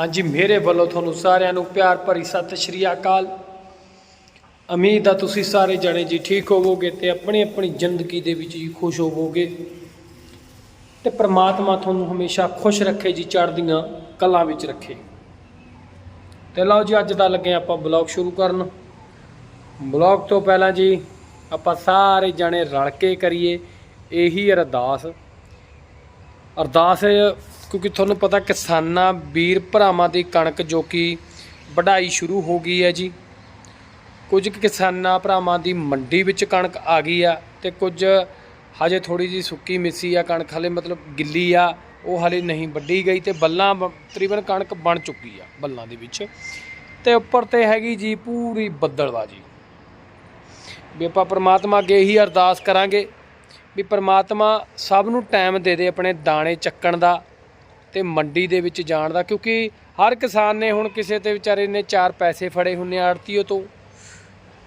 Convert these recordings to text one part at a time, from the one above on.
ਹਾਂਜੀ, ਮੇਰੇ ਵੱਲੋਂ ਤੁਹਾਨੂੰ ਸਾਰਿਆਂ ਨੂੰ ਪਿਆਰ ਭਰੀ ਸਤਿ ਸ਼੍ਰੀ ਅਕਾਲ। ਉਮੀਦ ਆ ਤੁਸੀਂ ਸਾਰੇ ਜਣੇ ਜੀ ਠੀਕ ਹੋਵੋਗੇ ਤੇ ਆਪਣੀ ਆਪਣੀ ਜ਼ਿੰਦਗੀ ਦੇ ਵਿੱਚ ਜੀ ਖੁਸ਼ ਹੋਵੋਗੇ। ਤੇ ਪ੍ਰਮਾਤਮਾ ਤੁਹਾਨੂੰ ਹਮੇਸ਼ਾ ਖੁਸ਼ ਰੱਖੇ ਜੀ, ਚੜ੍ਹਦੀਆਂ ਕਲਾਂ ਵਿੱਚ ਰੱਖੇ। ਤੇ ਲਓ ਜੀ, ਅੱਜ ਦਾ ਲੱਗੇ ਆਪਾਂ ਬਲੌਗ ਸ਼ੁਰੂ ਕਰਨ। ਬਲੌਗ ਤੋਂ ਪਹਿਲਾਂ ਜੀ, ਆਪਾਂ ਸਾਰੇ ਜਣੇ ਰਲ ਕੇ ਕਰੀਏ। ਇਹੀ ਅਰਦਾਸ। ਅਰਦਾਸ ਕਿਉਂਕਿ ਤੁਹਾਨੂੰ ਪਤਾ ਕਿਸਾਨਾਂ, ਵੀਰ ਭਰਾਵਾਂ ਦੀ ਕਣਕ ਜੋ ਕਿ ਵਢਾਈ ਸ਼ੁਰੂ ਹੋ ਗਈ ਹੈ ਜੀ। ਕੁਝ ਕਿਸਾਨਾਂ ਭਰਾਵਾਂ ਦੀ ਮੰਡੀ ਵਿੱਚ ਕਣਕ ਆ ਗਈ ਆ ਤੇ ਕੁਝ ਹਜੇ ਥੋੜੀ ਜੀ ਸੁੱਕੀ ਮਿੱਸੀ ਆ, ਕਣਕ ਹਲੇ ਮਤਲਬ ਗਿੱਲੀ ਆ, ਉਹ ਹਲੇ ਨਹੀਂ ਵੱਢੀ ਗਈ ਤੇ ਬੱਲਾਂ ਬ- ਤਕਰੀਬਨ ਕਣਕ ਬਣ ਚੁੱਕੀ ਆ ਬੱਲਾਂ ਦੇ ਵਿੱਚ। ਤੇ ਉੱਪਰ ਤੇ ਹੈਗੀ ਜੀ ਪੂਰੀ ਬੱਦਲਬਾਜੀ। ਵੀ ਆਪਾਂ ਪ੍ਰਮਾਤਮਾ ਅੱਗੇ ਇਹੀ ਅਰਦਾਸ ਕਰਾਂਗੇ ਵੀ ਪ੍ਰਮਾਤਮਾ ਸਭ ਨੂੰ ਟਾਈਮ ਦੇ ਦੇ ਆਪਣੇ ਦਾਣੇ ਚੱਕਣ ਦਾ ਤੇ ਮੰਡੀ ਦੇ ਵਿੱਚ ਜਾਣ ਦਾ, ਕਿਉਂਕਿ ਹਰ ਕਿਸਾਨ ਨੇ ਹੁਣ ਕਿਸੇ ਤੇ ਵਿਚਾਰੇ ਨੇ ਚਾਰ ਪੈਸੇ ਫੜੇ ਹੁੰਨੇ ਆੜਤੀਓ ਤੋਂ।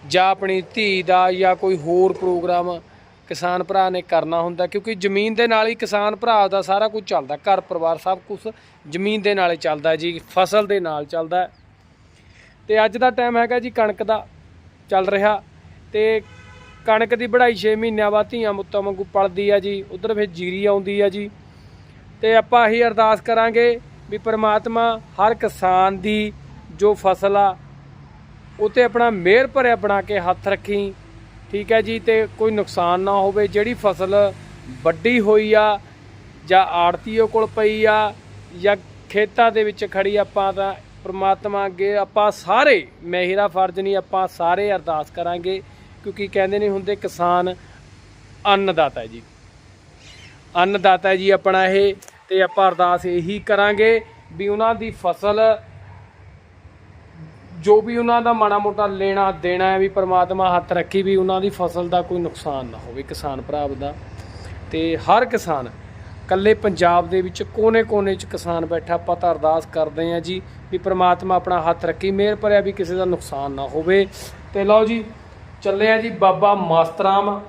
ਜਾਂ ਆਪਣੀ ਧੀ ਦਾ ਜਾਂ ਕੋਈ ਹੋਰ ਪ੍ਰੋਗਰਾਮ ਕਿਸਾਨ ਭਰਾ ਨੇ ਕਰਨਾ ਹੁੰਦਾ, ਕਿਉਂਕਿ ਜ਼ਮੀਨ ਦੇ ਨਾਲ ਹੀ ਕਿਸਾਨ ਭਰਾ ਦਾ ਸਾਰਾ ਕੁਝ ਚੱਲਦਾ, ਘਰ ਪਰਿਵਾਰ ਸਭ ਕੁਝ ਜ਼ਮੀਨ ਦੇ ਨਾਲ ਹੀ ਚੱਲਦਾ ਜੀ, ਫਸਲ ਦੇ ਨਾਲ ਚੱਲਦਾ। ਹੈ। ਤੇ ਅੱਜ ਦਾ ਟਾਈਮ ਹੈਗਾ ਜੀ ਕਣਕ ਦਾ, ਚੱਲ ਰਿਹਾ। ਤੇ ਕਣਕ ਦੀ ਵਢਾਈ 6 ਮਹੀਨਿਆਂ ਬਾਅਦ ਧੀਆਂ ਮੁੱਤਾਂ ਵਾਂਗੂ ਪਲਦੀ ਆ ਜੀ, ਉਧਰ ਫਿਰ ਜੀਰੀ ਆਉਂਦੀ ਆ ਜੀ। ਤੇ ਆਪਾਂ ਇਹੀ ਅਰਦਾਸ ਕਰਾਂਗੇ ਵੀ ਪ੍ਰਮਾਤਮਾ ਹਰ ਕਿਸਾਨ ਦੀ ਜੋ ਫਸਲ ਆ, ਉਤੇ ਆਪਣਾ ਮਿਹਰ ਭਰਿਆ ਬਣਾ ਕੇ ਹੱਥ ਰੱਖੀ। ਠੀਕ ਹੈ ਜੀ, ਤੇ ਕੋਈ ਨੁਕਸਾਨ ਨਾ ਹੋਵੇ। ਜਿਹੜੀ ਫਸਲ ਵੱਡੀ ਹੋਈ ਆ ਜਾਂ ਆੜਤੀਓ ਕੋਲ ਪਈ ਆ ਜਾਂ ਖੇਤਾਂ ਦੇ ਵਿੱਚ ਖੜੀ ਆਪਾਂ ਤਾਂ ਪ੍ਰਮਾਤਮਾ ਅੱਗੇ ਆਪਾਂ ਸਾਰੇ ਮਹਿਰਾ ਫਰਜ਼ ਨਹੀਂ, ਆਪਾਂ ਸਾਰੇ ਅਰਦਾਸ ਕਰਾਂਗੇ, ਕਿਉਂਕਿ ਕਹਿੰਦੇ ਨਹੀਂ ਹੁੰਦੇ ਕਿਸਾਨ ਅੰਨਦਾਤਾ ਜੀ। ਅੰਨਦਾਤਾ ਜੀ ਆਪਣਾ ਇਹ। ਤੇ ਆਪਾਂ ਅਰਦਾਸ ਇਹੀ ਕਰਾਂਗੇ ਵੀ ਉਹਨਾਂ ਦੀ ਫਸਲ, ਜੋ ਵੀ ਉਹਨਾਂ ਦਾ ਮਾੜਾ ਮੋਟਾ ਲੈਣਾ ਦੇਣਾ ਹੈ, ਵੀ ਪ੍ਰਮਾਤਮਾ ਹੱਥ ਰੱਖੀ ਵੀ ਉਹਨਾਂ ਦੀ ਫਸਲ ਦਾ ਕੋਈ ਨੁਕਸਾਨ ਨਾ ਹੋਵੇ ਕਿਸਾਨ ਭਰਾ ਦਾ। ਤੇ ਹਰ ਕਿਸਾਨ ਕੱਲੇ ਪੰਜਾਬ ਦੇ ਵਿੱਚ ਕੋਨੇ-ਕੋਨੇ 'ਚ ਕਿਸਾਨ ਬੈਠਾ, ਆਪਾਂ ਤਾਂ ਅਰਦਾਸ ਕਰਦੇ ਹਾਂ ਜੀ ਵੀ ਪ੍ਰਮਾਤਮਾ ਆਪਣਾ ਹੱਥ ਰੱਖੀ, ਮਿਹਰ ਭਰਿਆ ਵੀ ਕਿਸੇ ਦਾ ਨੁਕਸਾਨ ਨਾ ਹੋਵੇ। ਤੇ ਲਓ ਜੀ, ਚੱਲੇ ਆ ਜੀ ਬਾਬਾ ਮਾਸਤਰਾਮ,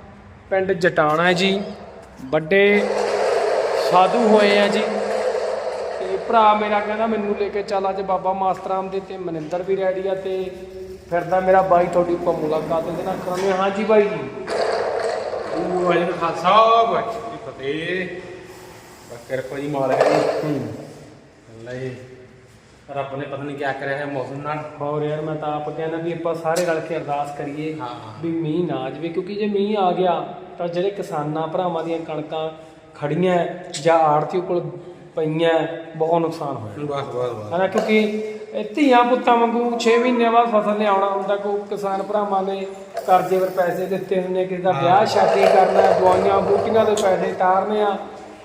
ਪਿੰਡ ਜਟਾਣਾ ਜੀ। ਵੱਡੇ ਸਾਧੂ ਹੋਏ ਆ ਜੀ। ਤੇ ਭਰਾ ਮੇਰਾ ਕਹਿੰਦਾ ਮੈਨੂੰ ਲੈ ਕੇ ਚੱਲ ਅੱਜ ਬਾਬਾ ਮਾਸਟਰਾਮ ਦੇ ਤੇ ਮਨਿੰਦਰ ਵੀ ਰੈਡੀ ਆ ਤੇ ਫਿਰਦਾ ਮੇਰਾ ਬਾਈ ਤੁਹਾਡੀ ਕੋ ਮੁਲਾਕਾਤ ਇਹਦੇ ਨਾਲ ਕਰਾਂਗੇ ਹਾਂਜੀ ਬਾਈ ਜੀ। ਉਹ ਅਜੇ ਖਾਲਸਾ ਵਾਹਿਗੁਰੂ ਜੀ ਫਤਿਹ। ਬੱਕਰ ਕੋਈ ਮਾਲਕ ਹੈ ਜੀ। ਅੱਲਾ ਜੀ ਰੱਬ ਨੇ ਪਤਾ ਨਹੀਂ ਕੀ ਕਰਿਆ ਹੈ ਮੌਸਮ ਨਾਲ। ਹੋਰ ਯਾਰ ਮੈਂ ਤਾਂ ਆਪ ਕਹਿੰਦਾ ਵੀ ਆਪਾਂ ਸਾਰੇ ਰਲ ਕੇ ਅਰਦਾਸ ਕਰੀਏ ਹਾਂ, ਹਾਂ। ਵੀ ਮੀਂਹ ਨਾ ਆ ਜਾਵੇ ਕਿਉਂਕਿ ਜੇ ਮੀਂਹ ਆ ਗਿਆ ਤਾਂ ਜਿਹੜੇ ਕਿਸਾਨਾਂ ਭਰਾਵਾਂ ਦੀਆਂ ਕਣਕਾਂ ਖੜੀਆਂ ਜਾਂ ਆੜਤੀ ਕੋਲ ਪਈਆਂ ਬਹੁਤ ਨੁਕਸਾਨ ਹੋਇਆ। ਬਸ ਬਸ ਬਸ ਹਨਾ ਕਿਉਂਕਿ ਇਹ ਧੀਆਂ ਪੁੱਤਾਂ ਵਾਂਗੂ 6 ਮਹੀਨਿਆਂ ਬਾਅਦ ਫਸਲ ਲਿਆਉਣਾ ਹੁੰਦਾ ਕੋਈ ਕਿਸਾਨ ਭਰਾਵਾਂ ਨੇ ਕਰਜ਼ੇ 'ਤੇ ਪੈਸੇ ਦਿੱਤੇ ਹੁੰਦੇ ਕਿਸੇ ਦਾ ਵਿਆਹ ਸ਼ਾਦੀ ਕਰਨਾ ਦਵਾਈਆਂ ਬੂਟੀਆਂ ਦੇ ਪੈਸੇ ਤਾਰਨੇ ਆ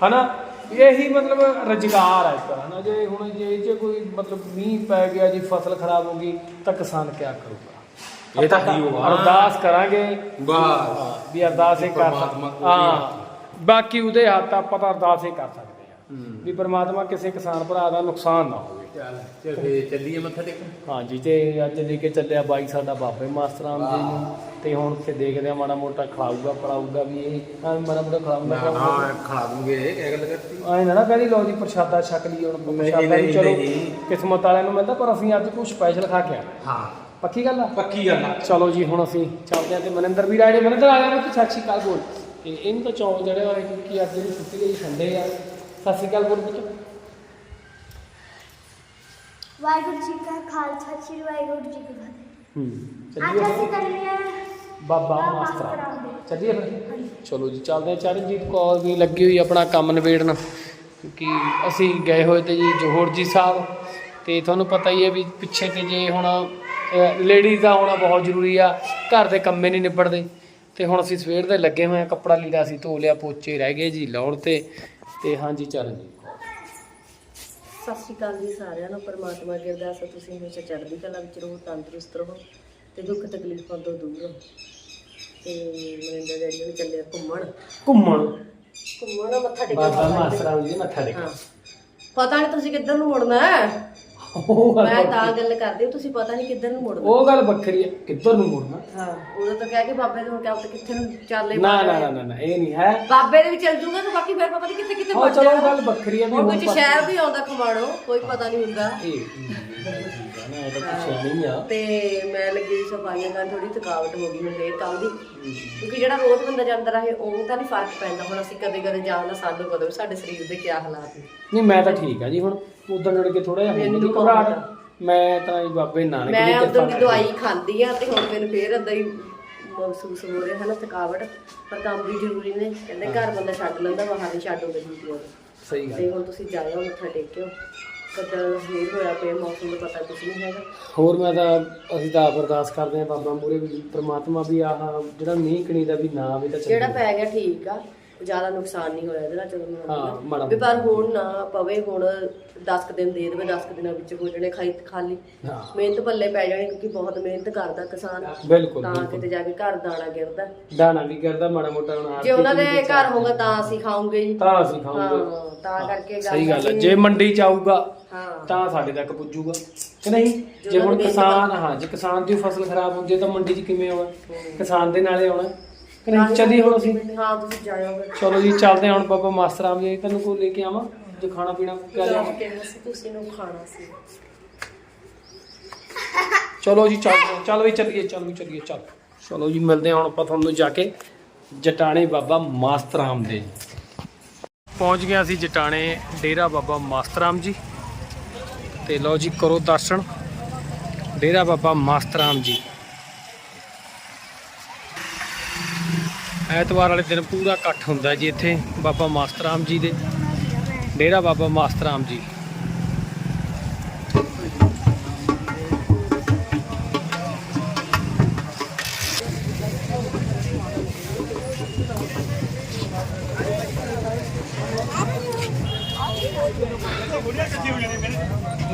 ਹਨਾ। ਇਹੀ ਮਤਲਬ ਰੁਜ਼ਗਾਰ ਹੈ ਇੱਕ ਹਨਾ। ਜੇ ਹੁਣ ਜੇ ਇਹ 'ਚ ਕੋਈ ਮਤਲਬ ਮੀਂਹ ਪੈ ਗਿਆ ਜੀ ਫਸਲ ਖਰਾਬ ਹੋ ਗਈ ਤਾਂ ਕਿਸਾਨ ਕੀ ਕਰੂਗਾ? ਇਹ ਤਾਂ ਹੀ ਹੋਗਾ ਅਰਦਾਸ ਕਰਾਂਗੇ। ਬਸ ਵੀ ਅਰਦਾਸ ਹੀ ਕਰ ਹਾਂ। ਬਾਕੀ ਉਹਦੇ ਹੱਥ ਆਪਾਂ ਤਾਂ ਅਰਦਾਸ ਹੀ ਕਰ ਸਕਦੇ ਹਾਂ ਵੀ ਪ੍ਰਮਾਤਮਾ ਕਿਸੇ ਕਿਸਾਨ ਭਰਾ ਦਾ ਨੁਕਸਾਨ ਨਾ ਹੋਵੇ। ਚੱਲ ਚੱਲੀਏ ਮੱਥਾ ਟੇਕਣ? ਹਾਂਜੀ ਤੇ ਅੱਜ ਲੈ ਕੇ ਚੱਲਿਆ ਬਾਈ ਸਾਡਾ ਬਾਬੇ ਮਾਸਟਰਾਮ ਜੀ ਨੂੰ। ਤੇ ਹੁਣ ਤੇ ਦੇਖਦੇ ਆ ਮਾੜਾ ਮੋਟਾ ਖਿਲਾਊਗਾ ਪੜਾਊਗਾ ਵੀ ਇਹ। ਮਾੜਾ ਮੋਟਾ ਨਾ ਖਿਲਾਊਗਾ। ਨਾ ਖੜਾ ਦੂੰਗੇ ਇਹ ਗੱਲ ਕਰਤੀ? ਐ ਨਾ ਨਾ ਕਹਿੰਦੀ ਲਓ ਜੀ ਪ੍ਰਸ਼ਾਦਾ ਛਕ ਲਈ ਹੁਣ ਪ੍ਰਸ਼ਾਦਾ ਵੀ ਨਹੀਂ, ਚਲੋ। ਕਿਸਮਤ ਵਾਲਿਆਂ ਨੂੰ ਮਿਲਦਾ ਪਰ ਅਸੀਂ ਅੱਜ ਕੁਝ ਸਪੈਸ਼ਲ ਖਾ ਕੇ ਆਏ। ਹਾਂ। ਪੱਕੀ ਗੱਲ ਆ? ਪੱਕੀ ਗੱਲ ਆ। ਚਲੋ ਜੀ ਹੁਣ ਅਸੀਂ ਚੱਲਦੇ ਹਾਂ ਤੇ ਮਨਿੰਦਰ ਵੀ ਰਾਇਡੇ ਮਨਿੰਦਰ ਆ ਗਿਆ ਤੇ ਸ਼੍ਰੀ ਅਕਾਲ ਬੋਲ। ਤੇ ਇਹਨੂੰ ਤਾਂ ਚੌਂਕ ਜਿਹੜੇ ਹੋਏ ਕਿਉਂਕਿ ਅੱਜ ਜਿਹੜੀ ਛੁੱਟੀ ਗਈ ਸੰਡੇ ਆ। ਸਤਿ ਸ਼੍ਰੀ ਅਕਾਲ ਬੋਲ ਪੁੱਤ ਵਾਹਿਗੁਰੂ ਜੀ ਕਾ ਖਾਲਸਾ ਸ੍ਰੀ ਵਾਹਿਗੁਰੂ ਜੀ ਕੀ ਫਤਿਹ। ਹੂੰ ਅੱਜ ਚੱਲੀਏ ਅਸੀਂ ਫਿਰ। ਚੱਲੇ ਆ ਬਾਬਾ ਮਾਸਟਰ। ਚੱਲੀਏ ਫਿਰ। ਚਲੋ ਜੀ ਚੱਲਦੇ ਹਾਂ ਚਰਨਜੀਤ ਕੌਰ ਵੀ ਲੱਗੀ ਹੋਈ ਆਪਣਾ ਕੰਮ ਨਿਬੇੜਨ। ਕਿਉਂਕਿ ਅਸੀਂ ਗਏ ਹੋਏ ਤੇ ਜੀ ਜੋਹਰ ਜੀ ਸਾਹਿਬ। ਤੇ ਤੁਹਾਨੂੰ ਪਤਾ ਹੀ ਹੈ ਵੀ ਪਿੱਛੇ ਤੇ ਜੇ ਹੁਣ ਲੇਡੀਜ਼ ਦਾ ਹੋਣਾ ਬਹੁਤ ਜ਼ਰੂਰੀ ਆ। ਘਰ ਦੇ ਕੰਮੇ ਨਹੀਂ ਨਿਬੜਦੇ। ਤੇ ਹੁਣ ਅਸੀਂ ਸਵੇਰ ਦੇ ਲੱਗੇ ਹੋਏ ਆ ਕੱਪੜਾ ਲੀੜਾ ਅਸੀਂ ਧੋ ਲਿਆ ਪੋਚੇ ਰਹਿ ਗਏ ਜੀ ਲਾਉਣ ਤੇ ਤੇ ਹਾਂਜੀ ਚਰਨਜੀਤ ਕੌਰ ਸਤਿ ਸ਼੍ਰੀ ਅਕਾਲ ਜੀ ਸਾਰਿਆਂ ਨੂੰ ਪਰਮਾਤਮਾ ਅੱਗੇ ਅਰਦਾਸ ਹੈ ਤੁਸੀਂ ਹਮੇਸ਼ਾ ਚੜ੍ਹਦੀ ਕਲਾ ਵਿੱਚ ਰਹੋ ਤੰਦਰੁਸਤ ਰਹੋ ਤੇ ਦੁੱਖ ਤਕਲੀਫਾਂ ਤੋਂ ਦੂਰ ਰਹੋ। ਤੇ ਮਨਿੰਦਰ ਡੈਡੀ ਵੀ ਚੱਲੇ ਘੁੰਮਣ। ਘੁੰਮਣ। ਘੁੰਮਣ ਮੱਥਾ ਟੇਕਣ ਬਾਬਾ। ਮਾਸਟਰ ਜੀ ਮੱਥਾ ਟੇਕਣ ਪਤਾ ਨਹੀਂ ਤੁਸੀਂ ਕਿੱਧਰ ਨੂੰ ਮੁੜਨਾ ਹੈ। ਉਹ ਗੱਲ ਮੈਂ ਤਾਂ ਗੱਲ ਕਰਦੀ ਹਾਂ, ਤੁਸੀਂ ਪਤਾ ਨਹੀਂ ਕਿੱਧਰ ਨੂੰ ਮੁੜਨਾ। ਉਹ ਗੱਲ ਵੱਖਰੀ ਹੈ ਕਿੱਧਰ ਨੂੰ ਮੁੜਨਾ? ਹਾਂ ਉਦੋਂ ਤਾਂ ਕਹਿ ਕੇ ਬਾਬੇ ਨੂੰ ਕਿਹਾ ਤਾਂ ਕਿੱਥੇ ਨੂੰ ਚੱਲੇ ਨਾ ਨਾ ਨਾ ਨਾ, ਨਾ ਇਹ ਨਹੀਂ ਹੈ। ਬਾਬੇ ਦੇ ਵੀ ਚੱਲ ਜੂਗਾ ਤੇ ਬਾਕੀ ਫਿਰ ਪਤਾ ਨਹੀਂ ਕਿੱਥੇ ਕਿੱਥੇ ਹਾਂ ਵੱਜ ਚਲੋ ਉਹ ਜਾਣਾ। ਗੱਲ ਵੱਖਰੀ ਹੈ ਵੀ ਹੁਣ ਹੁਣ ਵਿੱਚ ਸ਼ਹਿਰ ਵੀ ਆਉਂਦਾ ਕੋਈ ਪਤਾ ਨਹੀਂ ਹੁੰਦਾ। ਇਹ ਇਹ ਤਾਂ ਪੁੱਛਿਆ ਨਹੀਂ ਆ। ਤੇ ਮੈਂ ਲੱਗੀ ਸਫਾਈਆਂ ਕਰਨ ਥੋੜੀ ਥਕਾਵਟ ਹੋ ਗਈ ਮੇਰੇ ਕੱਲ ਦੀ ਕਿਉਂਕਿ ਜਿਹੜਾ ਰੋਜ਼ ਬੰਦਾ ਜਾਂਦਾ ਰਹੇ ਉਹ ਤਾਂ ਨਹੀਂ ਫ਼ਰਕ ਪੈਂਦਾ। ਹੁਣ ਅਸੀਂ ਕਦੇ ਕਦੇ ਜਾਣਾ ਸਾਨੂੰ ਪਤਾ ਵੀ ਸਾਡੇ ਸਰੀਰ ਦੇ ਕੀ ਹਾਲਾਤ ਨੇ। ਨਹੀਂ ਮੈਂ ਤਾਂ ਠੀਕ ਆ ਜੀ ਹੁਣ। ਉਦੋਂ ਜੜ ਕੇ ਥੋੜਾ ਜਿਹਾ ਮੈਨੂੰ ਮੈਨੂੰ ਘਬਰਾਹਟ ਮੈਂ ਤਾਂ ਜੀ ਬਾਬੇ ਨਾਨਕ ਦੀ ਮੈਂ ਉਦੋਂ ਦੀ ਦਵਾਈ ਖਾਂਦੀ ਆ ਤੇ ਹੁਣ ਮੈਨੂੰ ਫੇਰ ਏਦਾਂ ਹੀ ਮਹਿਸੂਸ ਹੋ ਰਿਹਾ ਹੈ ਨਾ ਥਕਾਵਟ। ਪਰ ਕੰਮ ਵੀ ਜ਼ਰੂਰੀ ਨੇ। ਕਹਿੰਦੇ ਘਰ ਬੰਦਾ ਛੱਡ ਲੈਂਦਾ ਬਾਹਰ ਨਹੀਂ ਛੱਡ ਹੁੰਦੇ ਤੋਂ। ਸਹੀ ਗੱਲ। ਤੇ ਹੁਣ ਤੁਸੀਂ ਜਾਇਓ ਮੱਥਾ ਟੇਕਿਓ। ਬੱਦਲ ਹਨੇਰ ਹੋਇਆ ਪਿਆ ਮੌਸਮ ਦਾ ਪਤਾ ਕੁਝ ਨਹੀਂ ਹੈਗਾ। ਹੋਰ ਮੈਂ ਤਾਂ ਅਸੀਂ ਤਾਂ ਆਪ ਅਰਦਾਸ ਕਰਦੇ ਹਾਂ ਬਾਬਾ ਮੂਰੇ ਵੀ ਪ੍ਰਮਾਤਮਾ ਵੀ ਆਹ ਜਿਹੜਾ ਮੀਂਹ ਕਣੀ ਦਾ ਵੀ ਨਾ ਆਵੇ ਤਾਂ ਜਿਹੜਾ ਚੰਗਾ ਪੈ ਗਿਆ ਠੀਕ ਆ। ਜ਼ਿਆਦਾ ਨੁਕਸਾਨ ਨਹੀਂ ਹੋਇਆ ਇਹਦੇ ਨਾਲ ਚਲੋ ਹਾਂ, ਮਾੜਾ ਵੀ ਪਰ ਹੁਣ ਨਾ ਪਵੇ ਹੁਣ 10 ਕੁ ਦਿਨ ਦੇ ਦੇਵੇ 10 ਕੁ ਦਿਨਾਂ ਵਿੱਚ ਹੋ ਜਣੇ ਖਾਈ ਖਾਲੀ। ਹਾਂ। ਮਿਹਨਤ ਪੱਲੇ ਪੈ ਜਾਣੀ ਕਿਉਂਕਿ ਬਹੁਤ ਮਿਹਨਤ ਕਰਦਾ ਕਿਸਾਨ। ਬਿਲਕੁਲ ਤਾਂ ਬਿਲਕੁਲ। ਕਿਤੇ ਜਾ ਕੇ ਘਰ ਦਾਣਾ ਗਿਰਦਾ। ਦਾਣਾ ਵੀ ਕਰਦਾ ਮਾੜਾ ਮੋਟਾ ਹੁਣ ਜੇ ਉਹਨਾਂ ਦੇ ਘਰ ਹੋਗਾ ਤਾਂ ਅਸੀਂ ਖਾਵਾਂਗੇ ਜੀ। ਤਾਂ ਅਸੀਂ ਖਾਵਾਂਗੇ ਹਾਂ ਤਾਂ ਕਰਕੇ ਸਹੀ ਗੱਲ ਹੈ। ਜੇ ਮੰਡੀ ਚ ਆਊਗਾ ਹਾਂ। ਤਾਂ ਸਾਡੇ ਤੱਕ ਪੁੱਜੂਗਾ। ਕਿ ਨਹੀਂ? ਜੋ ਹੁਣ ਕਿਸਾਨ ਹਾਂ ਜੇ ਕਿਸਾਨ ਦੀ ਫਸਲ ਖਰਾਬ ਹੁੰਦੀ ਹੈ ਤਾਂ ਮੰਡੀ 'ਚ ਕਿਵੇਂ ਆਉਣਾ? ਕਿਸਾਨ ਦੇ ਨਾਲੇ ਆਉਣਾ। ਕਿ ਨਹੀਂ ਚੱਲੀ ਹੁਣ ਅਸੀਂ। ਹਾਂ ਤੁਸੀਂ ਜਾਇਓ ਫਿਰ ਚਲੋ ਜੀ ਚੱਲਦੇ ਹਾਂ ਹੁਣ ਬਾਬਾ ਮਾਸਟਰ ਆਮ ਜੀ ਤੁਹਾਨੂੰ ਕੋਲ ਲੈ ਕੇ ਆਵਾਂ? ਜੋ ਖਾਣਾ ਪੀਣਾ ਕਿਹਾ ਸੀ ਤੁਸੀਂ ਨੂੰ ਖਾਣਾ ਸੀ। ਚਲੋ ਜੀ ਚੱਲਦੇ ਹਾਂ ਚੱਲ ਵੀ ਚੱਲੀਏ ਚੱਲ ਵੀ ਚੱਲੀਏ ਚੱਲ। ਚਲੋ ਜੀ ਮਿਲਦੇ ਹਾਂ ਹੁਣ ਆਪਾਂ ਤੁਹਾਨੂੰ ਜਾ ਕੇ ਜਟਾਣੇ ਬਾਬਾ ਮਾਸਤਰਾਮ ਦੇ ਪਹੁੰਚ ਗਏ ਅਸੀਂ ਜਟਾਣੇ ਡੇਰਾ ਬਾਬਾ ਮਾਸਤਰਾਮ ਜੀ। ਤੇ ਲਓ ਜੀ ਕਰੋ ਦਰਸ਼ਨ। ਡੇਰਾ ਬਾਬਾ ਮਾਸਤਰਾਮ ਜੀ। ਐਤਵਾਰ ਵਾਲੇ ਦਿਨ ਪੂਰਾ ਇਕੱਠ ਹੁੰਦਾ ਜੀ ਇੱਥੇ ਬਾਬਾ ਮਾਸਤਰਾਮ ਜੀ ਦੇ, ਡੇਰਾ ਬਾਬਾ ਮਾਸਤਰਾਮ ਜੀ।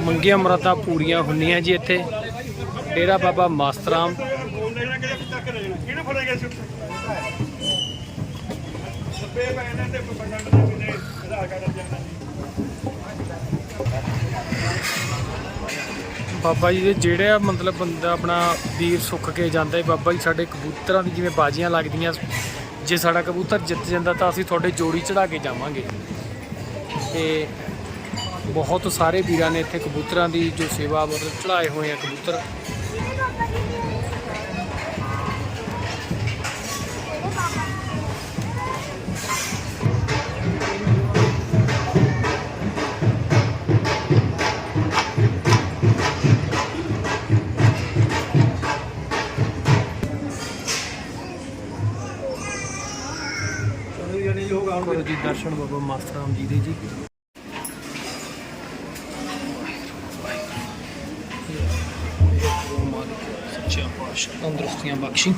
ਮੰਗੀਆਂ ਮਰਾਦਾਂ ਪੂਰੀਆਂ ਹੁੰਦੀਆਂ ਜੀ ਇੱਥੇ। ਡੇਰਾ ਬਾਬਾ ਮਾਸਤਰਾਮ ਬਾਬਾ ਜੀ ਦੇ ਜਿਹੜੇ ਆ ਮਤਲਬ ਬੰਦਾ ਆਪਣਾ ਵੀਰ ਸੁੱਖ ਕੇ ਜਾਂਦਾ ਹੈ, ਬਾਬਾ ਜੀ, ਸਾਡੇ ਕਬੂਤਰਾਂ ਦੀ ਜਿਵੇਂ ਬਾਜ਼ੀਆਂ ਲੱਗਦੀਆਂ, ਜੇ ਸਾਡਾ ਕਬੂਤਰ ਜਿੱਤ ਜਾਂਦਾ ਤਾਂ ਅਸੀਂ ਤੁਹਾਡੇ ਜੋੜੀ ਚੜਾ ਕੇ ਜਾਵਾਂਗੇ। ਤੇ ਬਹੁਤ ਸਾਰੇ ਵੀਰਾਂ ਨੇ ਇੱਥੇ ਕਬੂਤਰਾਂ ਦੀ ਜੋ ਸੇਵਾ ਮਤਲਬ ਚੜਾਏ ਹੋਏ ਆ ਕਬੂਤਰ। ਕਰੋ ਜੀ ਦਰਸ਼ਨ ਬਾਬਾ ਮਾਸਟਰ ਜੀ ਦੇ ਜੀ। ਸੱਚਾ ਪਾਤਸ਼ਾਹ, ਤੰਦਰੁਸਤੀਆਂ ਬਖਸ਼ੀ।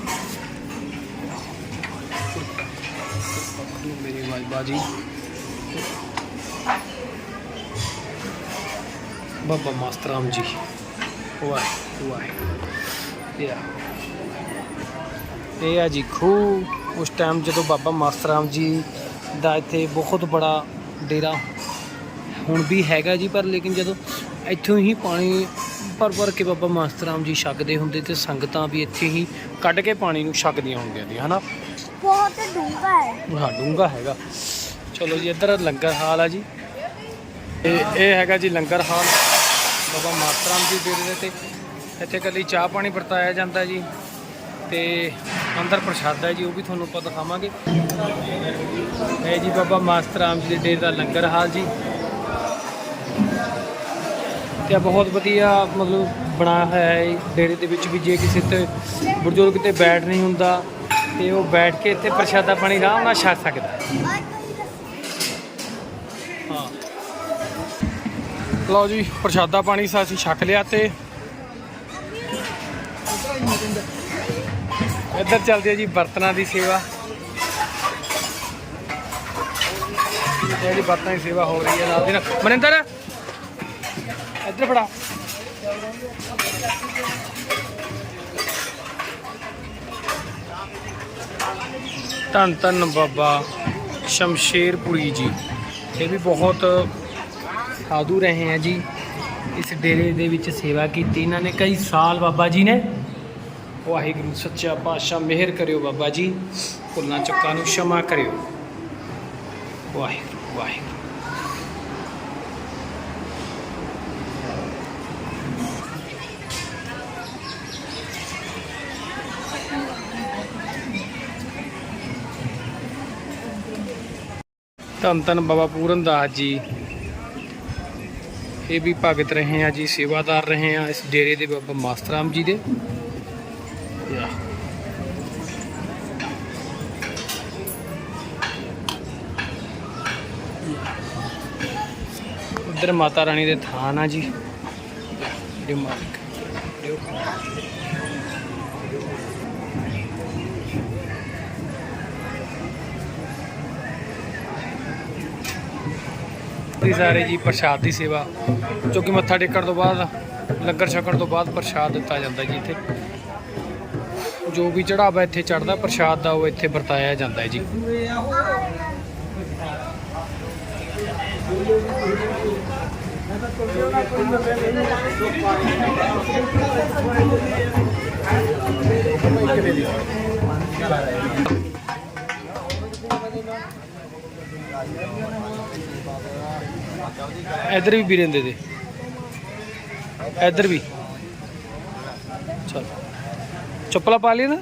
ਮੇਰੀ ਵਾਜਬਾ ਜੀ ਬਾਬਾ ਮਾਸਟਰਾਮ ਜੀ, ਵਾਹ ਵਾਹ। ਯਾ। ਇਹ ਆ ਜੀ ਖੂ ਉਸ ਟਾਈਮ ਜਦੋਂ ਬਾਬਾ ਮਾਸਟਰਾਮ ਜੀ ਦਾ ਇੱਥੇ ਬਹੁਤ ਬੜਾ ਡੇਰਾ ਹੁਣ ਵੀ ਹੈਗਾ ਜੀ ਪਰ ਲੇਕਿਨ ਜਦੋਂ ਇੱਥੋਂ ਹੀ ਪਾਣੀ ਭਰ ਭਰ ਕੇ ਬਾਬਾ ਮਾਸਟਰਾਮ ਜੀ ਛਕਦੇ ਹੁੰਦੇ ਤੇ ਸੰਗਤਾਂ ਵੀ ਇੱਥੇ ਹੀ ਕੱਢ ਕੇ ਪਾਣੀ ਨੂੰ ਛਕਦੀਆਂ ਹੁੰਦੀਆਂ ਨੇ ਹਨਾ? ਬਹੁਤ ਡੂੰਘਾ ਹੈ। ਹਾਂ ਡੂੰਘਾ ਹੈਗਾ। ਚਲੋ ਜੀ ਇੱਧਰ ਲੰਗਰ ਹਾਲ ਆ ਜੀ। ਇਹ ਇਹ ਹੈਗਾ ਜੀ ਲੰਗਰ ਹਾਲ। ਬਾਬਾ ਮਾਸਟਰਾਮ ਜੀ ਡੇਰੇ ਦੇ ਤੇ ਇੱਥੇ ਕੱਲੀ ਚਾਹ ਪਾਣੀ ਵਰਤਾਇਆ ਜਾਂਦਾ ਜੀ। ਤੇ ਅੰਦਰ ਪ੍ਰਸ਼ਾਦਾ ਹੈ ਜੀ, ਉਹ ਵੀ ਤੁਹਾਨੂੰ ਆਪਾਂ ਦਿਖਾਵਾਂਗੇ। ਇਹ ਜੀ ਬਾਬਾ ਮਾਸਟਰਾਮ ਜੀ ਦੇ ਡੇਰੇ ਦਾ ਲੰਗਰ ਹਾਲ ਜੀ। ਤੇ ਬਹੁਤ ਵਧੀਆ ਮਤਲਬ ਬਣਾਇਆ ਹੋਇਆ ਹੈ, ਡੇਰੇ ਦੇ ਵਿੱਚ ਵੀ ਜੇ ਕਿਸੇ ਤੇ ਬਜ਼ੁਰਗ ਤੇ ਬੈਠ ਨਹੀਂ ਹੁੰਦਾ, ਤੇ ਉਹ ਬੈਠ ਕੇ ਇੱਥੇ ਪ੍ਰਸ਼ਾਦਾ ਪਾਣੀ ਆਰਾਮ ਨਾਲ ਛਕ ਸਕਦਾ ਹੈ। ਹਾਂ। ਲਓ ਜੀ, ਪ੍ਰਸ਼ਾਦਾ ਪਾਣੀ ਸਾ ਅਸੀਂ ਛਕ ਲਿਆ ਤੇ ਇੱਧਰ ਚੱਲਦੀ ਹੈ ਜੀ ਬਰਤਨਾਂ ਦੀ ਸੇਵਾ। ਇਹ ਬਰਤਨਾਂ ਦੀ ਸੇਵਾ ਹੋ ਰਹੀ ਹੈ ਨਾਲ ਦੀ ਨਾਲ। ਮਨਿੰਦਰ, ਇੱਧਰ ਫੜਾ। ਧੰਨ ਧੰਨ ਬਾਬਾ ਸ਼ਮਸ਼ੇਰਪੁਰੀ ਜੀ। ਇਹ ਵੀ ਬਹੁਤ ਸਾਧੂ ਰਹੇ ਹੈ ਜੀ। ਇਸ ਡੇਰੇ ਦੇ ਵਿੱਚ ਸੇਵਾ ਕੀਤੀ ਇਹਨਾਂ ਨੇ। ਕਈ ਸਾਲ ਬਾਬਾ ਜੀ ਨੇ ਵਾਹਿਗੁਰੂ, ਸੱਚਾ ਪਾਤਸ਼ਾਹ, ਮਿਹਰ ਕਰਿਓ ਬਾਬਾ ਜੀ। ਭੁੱਲਾਂ ਚੁੱਕਾਂ ਨੂੰ ਸ਼ਮਾ ਕਰਿਓ। ਵਾਹਿਗੁਰੂ ਵਾਹਿਗੁਰੂ। ਧੰਨ ਧੰਨ ਬਾਬਾ ਪੂਰਨ ਦਾਸ ਜੀ। ਇਹ ਵੀ ਭਗਤ ਰਹੇ ਆ ਜੀ, ਸੇਵਾਦਾਰ ਰਹੇ ਆ ਇਸ ਡੇਰੇ ਦੇ ਬਾਬਾ ਮਾਸਟਰਾਮ ਜੀ ਦੇ। ਯਾ ਉਧਰ ਮਾਤਾ ਰਾਣੀ ਦੇ ਥਾਨ ਆ ਜੀ। ਜਿਹੜੇ ਮਾਲਕ ਦਿਓ ਸਾਰੇ ਜੀ ਪ੍ਰਸ਼ਾਦ ਦੀ ਸੇਵਾ, ਜੋ ਕਿ ਮੱਥਾ ਟੇਕਣ ਤੋਂ ਬਾਅਦ, ਲੰਗਰ ਛਕਣ ਤੋਂ ਬਾਅਦ ਪ੍ਰਸ਼ਾਦ ਦਿੱਤਾ ਜਾਂਦਾ ਜੀ ਇੱਥੇ। ਜੋ ਵੀ ਚੜਾਵਾ ਇੱਥੇ ਚੜਦਾ ਪ੍ਰਸ਼ਾਦ ਦਾ ਉਹ ਇੱਥੇ ਵਰਤਾਇਆ ਜਾਂਦਾ ਹੈ ਜੀ। ਇੱਧਰ ਵੀ ਵੀਰੇ ਦੇ ਦੇ ਇੱਧਰ ਵੀ। ਚਲ